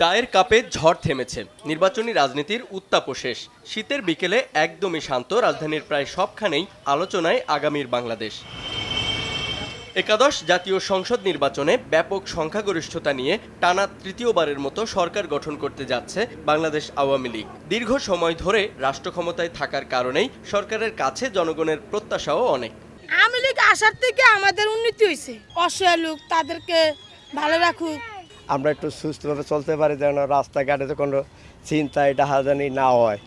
চায়ের কাপে ঝড় থেমেছে। নির্বাচনী রাজনীতির উত্তাপ শেষ। শীতের বিকেলে একদমই শান্ত। রাজধানীর প্রায় সবখানেই আলোচনায় আগামীর বাংলাদেশ। একাদশ জাতীয় সংসদ নির্বাচনে ব্যাপক সংখ্যাগরিষ্ঠতা নিয়ে টানা তৃতীয়বারের মতো সরকার গঠন করতে যাচ্ছে বাংলাদেশ আওয়ামী লীগ। দীর্ঘ সময় ধরে রাষ্ট্র ক্ষমতায় থাকার কারণেই সরকারের কাছে জনগণের প্রত্যাশাও অনেক। আওয়ামী লীগ আসার থেকে আমাদের উন্নতি হয়েছে। অসহায় লোক, তাদেরকে ভালো রাখুক। আমরা একটু সুস্থভাবে চলতে পারি যেন রাস্তাঘাটে তো কোনো চিন্তায় এটা হাজানি না হয়।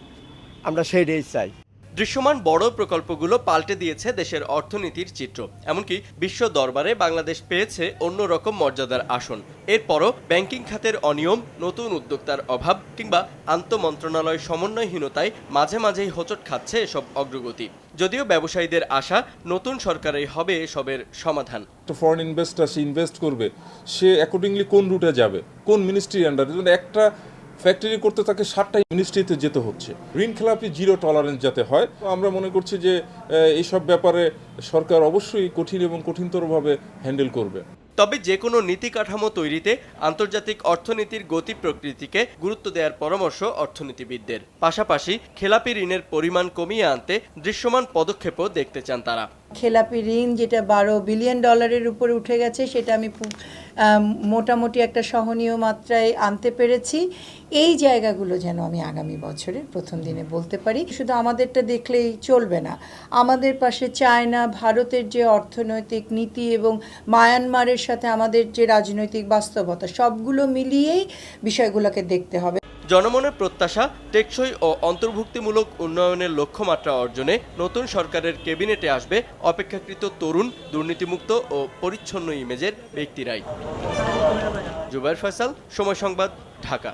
আমরা সেইটাই চাই। দৃশ্যমান বড় প্রকল্পগুলো পাল্টে দিয়েছে দেশের অর্থনীতির চিত্র। এমনকি বিশ্ব দরবারে বাংলাদেশ পেয়েছে অন্যরকম মর্যাদার আসন। এরপরও ব্যাংকিং খাতের অনিয়ম, নতুন উদ্যোক্তার অভাব কিংবা আন্তমন্ত্রণালয় সমন্বয়হীনতায় মাঝে মাঝেই হোঁচট খাচ্ছে এসব অগ্রগতি। যদিও ব্যবসায়ীদের আশা নতুন সরকারেই হবে এসবের সমাধান। একটা ফরেন ইনভেস্টার সে ইনভেস্ট করবে, সে অ্যাকর্ডিংলি কোন রুটে যাবে? কোন মিনিস্ট্রি আন্ডারে একটা ফ্যাক্টরি করতে তাকে সাতটা মিনিস্ট্রিতে যেতে হচ্ছে। ঋণ খেলাপি জিরো টলারেন্স যাতে হয় তো আমরা মনে করছি যে এইসব ব্যাপারে সরকার অবশ্যই কঠিন এবং কঠিনতরভাবে হ্যান্ডেল করবে। তবে যে কোনো নীতি কাঠামো তৈরিতে আন্তর্জাতিক অর্থনীতির গতি প্রকৃতিকে গুরুত্ব দেওয়ার পরামর্শ অর্থনীতিবিদদের। পাশাপাশি খেলাপি ঋণের পরিমাণ কমিয়ে আনতে দৃশ্যমান পদক্ষেপও দেখতে চান তারা। খেলাপি ঋণ যেটা বারো বিলিয়ন ডলারের উপরে উঠে গেছে সেটা আম, মোটামুটি একটা সহনীয় মাত্রায় আনতে পেরেছি। এই জায়গাগুলো যেন আমি আগামী বছরের প্রথম দিনে বলতে পারি। শুধু আমাদেরটা দেখলেই চলবে না। আমাদের পাশে চায়না, ভারতের যে অর্থনৈতিক নীতি এবং মায়ানমারের সাথে আমাদের যে রাজনৈতিক বাস্তবতা, সবগুলো মিলিয়েই বিষয়গুলোকে দেখতে হবে। জনমনের প্রত্যাশা, টেকসই ও অন্তর্ভুক্তিমূলক উন্নয়নের লক্ষ্যমাত্রা অর্জনে নতুন সরকারের কেবিনেটে আসবে অপেক্ষাকৃত তরুণ, দুর্নীতিমুক্ত ও পরিচ্ছন্ন ইমেজের ব্যক্তিরাই। জুবাইর ফয়সাল, সময় সংবাদ, ঢাকা।